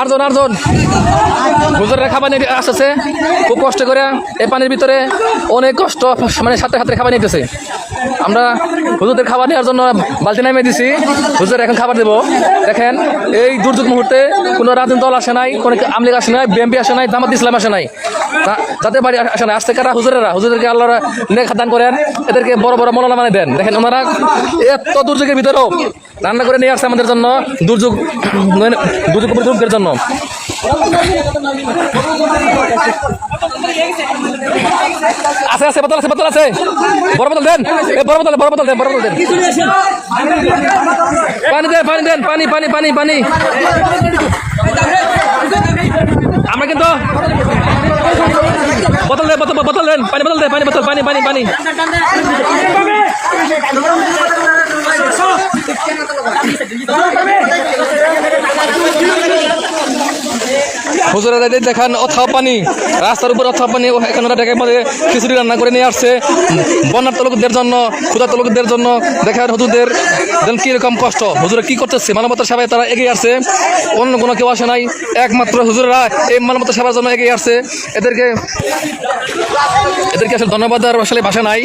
আটজন আটজন হুজুরেরা খাবার নিয়ে আসতেছে। খুব কষ্ট করে এই পানির ভিতরে অনেক কষ্ট মানে সাথে সাথে খাবার নিতেছে। আমরা হুজুরদের খাবার নেওয়ার জন্য বালতি নামিয়ে দিছি। হুজুর, এখন খাবার দেবো। দেখেন, এই দুর্যোগ মুহূর্তে কোনো রাজনৈতিক দল আসে নাই, কোনো আমলিগ আসে নাই বিএমপি আসে নাই, জামাত ইসলাম আসে নাই। যাদের বাড়ি আসে নাই আসতে কারা? হুজুরেরা। হুজুরদেরকে আল্লাহ নেক দান করেন, এদেরকে বড় বড় মৌলানা মানে দেন। দেখেন, ওনারা এত দুর্যোগের ভিতরেও রান্না করে নিয়ে আসছে আমাদের জন্য দুর্যোগ দুর্যোগ দুর্যোগের জন্য। আছে আছে, বোতল আছে বোতল আছে। বড় বোতল দেন। বড় বোতল বড় বোতল দেন, বড় বোতল দেন। পানি দেন পানি দেন, পানি পানি পানি পানি। আমরা কিন্তু বোতল দেন, বোতল বোতল দেন। পানি, বোতল দেন, পানি, বোতল, পানি পানি পানি। হুজুরের রাতে দেখান অথাও পানি। রাস্তার উপর অথাও পানি এখানে ওরা ডেকে মধ্যে খিচুড়ি রান্না করে নিয়ে আসছে। বন্যার লোকদের জন্য ক্ষুধার্ত লোকদের জন্য। দেখার হুজুরদের দেন কীরকম কষ্ট। হুজুরা কি করতেছে? মানবতার সেবায় তারা এগিয়ে আসছে। অন্য কোনো কেউ আসে নাই। একমাত্র হুজুরেরা এই মানবতার সেবার জন্য এগিয়ে আসছে। এদেরকে এদেরকে আসলে ধন্যবাদ দেওয়ার আসলে ভাষা নাই।